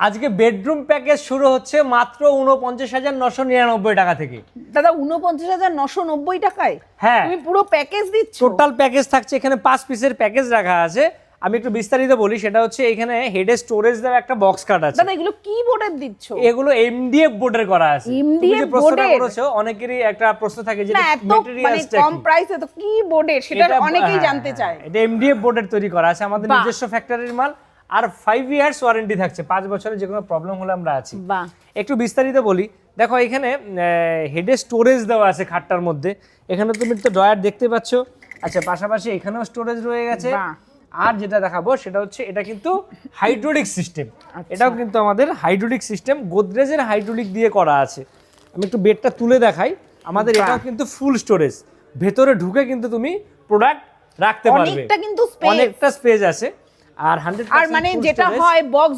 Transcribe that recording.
আজকে bedroom package শুরু হচ্ছে মাত্র উনপঞ্চাশ হাজার নশো নিরানব্বই টাকা থেকে। দাদা উনপঞ্চাশ হাজার নশো নব্বই টাকায়? হ্যাঁ। তুমি পুরো প্যাকেজ দিচ্ছ? টোটাল প্যাকেজ থাকছে এখানে পাঁচ পিসের প্যাকেজ রাখা আছে। আমি একটু বিস্তারিত বলি সেটা হচ্ছে এখানে হেডে স্টোরেজ দেওয়া একটা বক্স কাট আছে। দাদা এগুলো কি বোর্ডের দিচ্ছ? এগুলো এমডিএফ বোর্ডের করা আছে। যে প্রশ্নটা করেছ অনেকেরই একটা প্রশ্ন থাকে যে এত মানে কম প্রাইসে তো কি বোর্ডের সেটা অনেকেই হ্যাঁ, জানতে হ্যাঁ, চায়। এটা এমডিএফ বোর্ডের তৈরি করা আছে। আমাদের নিজস্ব ফ্যাক্টরির মাল। আর ফাইভ ইয়ার্স ওয়ারেন্টি থাকছে। পাঁচ বছরের যে কোনো প্রবলেম হলে আমরা আছি। একটু বিস্তারিত বলি। দেখো এখানে হেডে স্টোরেজ দেওয়া আছে খাটটার মধ্যে। এখানে তুমি তো ড্রয়ার দেখতে পাচ্ছ। আচ্ছা পাশাপাশি এখানেও স্টোরেজ রয়ে গেছে। আর যেটা দেখাবো সেটা হচ্ছে এটা কিন্তু হাইড্রোলিক সিস্টেম আচ্ছা। এটাও কিন্তু আমাদের হাইড্রোলিক সিস্টেম গোদরেজের হাইড্রোলিক দিয়ে করা আছে। আমি একটু বেডটা তুলে দেখাই। আমাদের এটাও কিন্তু ফুল স্টোরেজ ভেতরে ঢুকে কিন্তু তুমি প্রোডাক্ট রাখতে পারবে। অনেকটা কিন্তু। অনেকটা স্পেস আছে। আর হান্ড্রেড আর মানে যেটা হয় বক্স